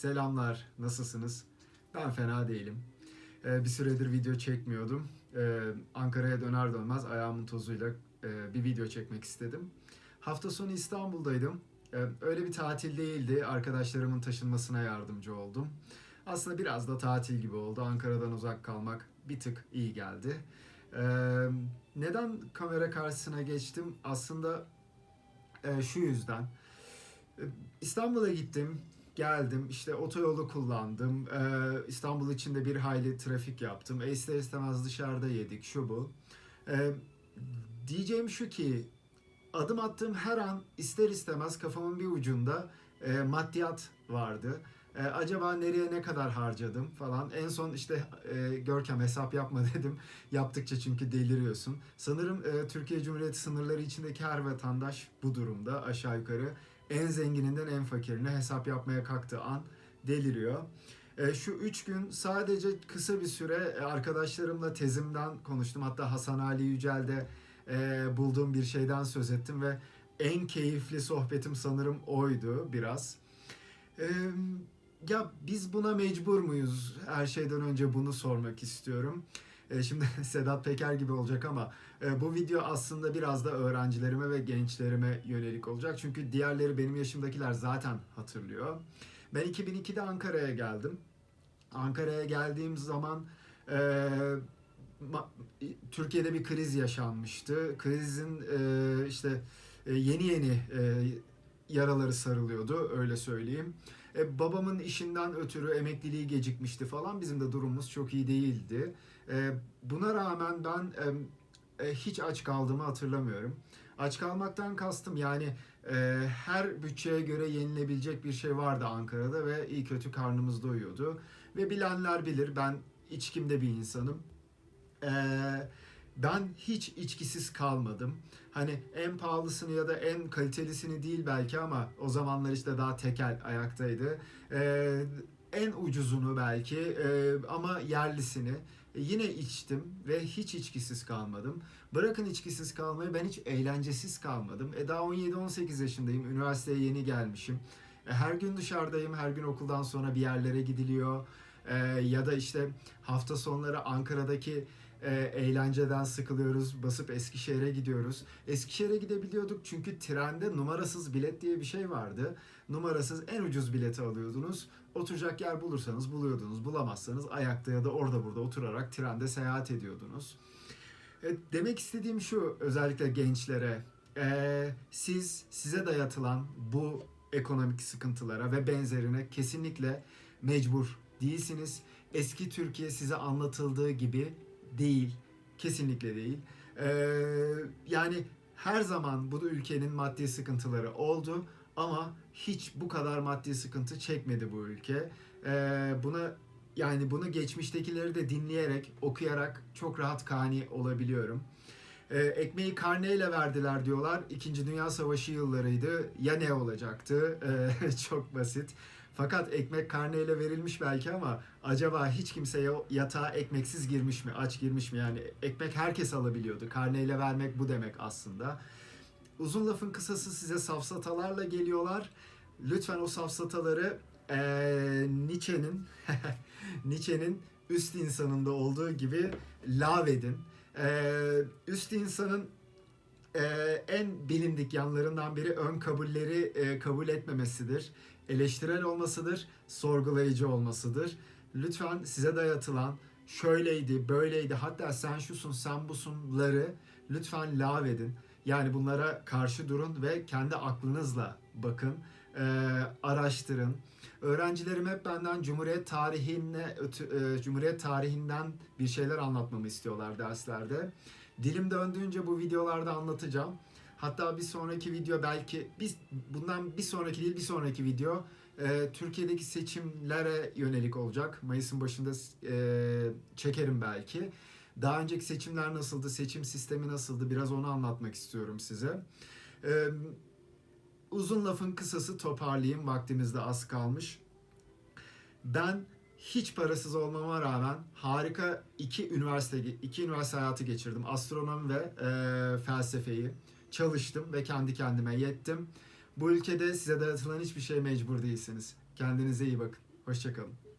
Selamlar, nasılsınız? Ben fena değilim. Ee, bir süredir video çekmiyordum. Ee, Ankara'ya döner dönmez ayağımın tozuyla e, bir video çekmek istedim. Hafta sonu İstanbul'daydım. Ee, öyle bir tatil değildi. Arkadaşlarımın taşınmasına yardımcı oldum. Aslında biraz da tatil gibi oldu. Ankara'dan uzak kalmak bir tık iyi geldi. Ee, neden kamera karşısına geçtim? Aslında e, şu yüzden. Ee, İstanbul'a gittim, geldim, işte otoyolu kullandım. Ee, İstanbul içinde bir hayli trafik yaptım. E, ister istemez dışarıda yedik, şu bu. Ee, diyeceğim şu ki, adım attığım her an ister istemez kafamın bir ucunda e, maddiyat vardı. E, acaba nereye ne kadar harcadım falan. En son işte e, Görkem hesap yapma dedim. Yaptıkça çünkü deliriyorsun. Sanırım e, Türkiye Cumhuriyeti sınırları içindeki her vatandaş bu durumda aşağı yukarı. En zengininden en fakirine hesap yapmaya kalktığı an deliriyor. E, şu üç gün sadece kısa bir süre e, arkadaşlarımla tezimden konuştum. Hatta Hasan Ali Yücel'de e, bulduğum bir şeyden söz ettim ve en keyifli sohbetim sanırım oydu biraz. Ya biz buna mecbur muyuz? Her şeyden önce bunu sormak istiyorum. E, şimdi Sedat Peker gibi olacak ama e, bu video aslında biraz da öğrencilerime ve gençlerime yönelik olacak. Çünkü diğerleri benim yaşımdakiler zaten hatırlıyor. Ben 2002'de Ankara'ya geldim. Ankara'ya geldiğim zaman e, Türkiye'de bir kriz yaşanmıştı. Krizin işte yeni yeni yaraları sarılıyordu öyle söyleyeyim. E, babamın işinden ötürü emekliliği gecikmişti falan. Bizim de durumumuz çok iyi değildi. E, buna rağmen ben e, hiç aç kaldığımı hatırlamıyorum. Aç kalmaktan kastım yani e, her bütçeye göre yenilebilecek bir şey vardı Ankara'da ve iyi kötü karnımız doyuyordu. Ve bilenler bilir ben içkimde bir insanım. E, ben hiç içkisiz kalmadım. Hani en pahalısını ya da en kalitelisini değil belki ama o zamanlar işte daha tekel ayaktaydı. Ee, en ucuzunu belki e, ama yerlisini yine içtim ve hiç içkisiz kalmadım. Bırakın içkisiz kalmayı ben hiç eğlencesiz kalmadım. E daha 17-18 yaşındayım. Üniversiteye yeni gelmişim. E, her gün dışarıdayım. Her gün okuldan sonra bir yerlere gidiliyor. E, ya da işte hafta sonları Ankara'daki e, eğlenceden sıkılıyoruz. Basıp Eskişehir'e gidiyoruz. Eskişehir'e gidebiliyorduk çünkü trende numarasız bilet diye bir şey vardı. Numarasız en ucuz bileti alıyordunuz. Oturacak yer bulursanız buluyordunuz. Bulamazsanız ayakta ya da orada burada oturarak trende seyahat ediyordunuz. E, demek istediğim şu özellikle gençlere. e, siz size dayatılan bu ekonomik sıkıntılara ve benzerine kesinlikle mecbur değilsiniz. Eski Türkiye size anlatıldığı gibi değil. Kesinlikle değil. Ee, yani her zaman bu ülkenin maddi sıkıntıları oldu ama hiç bu kadar maddi sıkıntı çekmedi bu ülke. Ee, buna yani bunu geçmiştekileri de dinleyerek, okuyarak çok rahat kani olabiliyorum. Ee, ekmeği karneyle verdiler diyorlar. İkinci Dünya Savaşı yıllarıydı. Ya ne olacaktı? Ee, çok basit. Fakat ekmek karneyle verilmiş belki ama acaba hiç kimseye yatağa ekmeksiz girmiş mi, aç girmiş mi? Yani ekmek herkes alabiliyordu. Karneyle vermek bu demek aslında. Uzun lafın kısası size safsatalarla geliyorlar. Lütfen o safsataları eee Nietzsche'nin Nietzsche'nin üst insanında olduğu gibi lav edin. Eee üst insanın eee, en bilindik yanlarından biri ön kabulleri eee, kabul etmemesidir eleştirel olmasıdır, sorgulayıcı olmasıdır. Lütfen size dayatılan şöyleydi, böyleydi, hatta sen şusun, sen busunları lütfen lav edin. Yani bunlara karşı durun ve kendi aklınızla bakın, e, araştırın. Öğrencilerim hep benden Cumhuriyet tarihine, e, Cumhuriyet tarihinden bir şeyler anlatmamı istiyorlar derslerde. Dilim döndüğünce bu videolarda anlatacağım. Hatta bir sonraki video belki biz bundan bir sonraki değil bir sonraki video e, Türkiye'deki seçimlere yönelik olacak. Mayıs'ın başında e, çekerim belki. Daha önceki seçimler nasıldı, seçim sistemi nasıldı biraz onu anlatmak istiyorum size. E, uzun lafın kısası toparlayayım vaktimiz de az kalmış. Ben hiç parasız olmama rağmen harika iki üniversite iki üniversite hayatı geçirdim. Astronomi ve e, felsefeyi çalıştım ve kendi kendime yettim. Bu ülkede size dayatılan hiçbir şey mecbur değilsiniz. Kendinize iyi bakın. Hoşçakalın.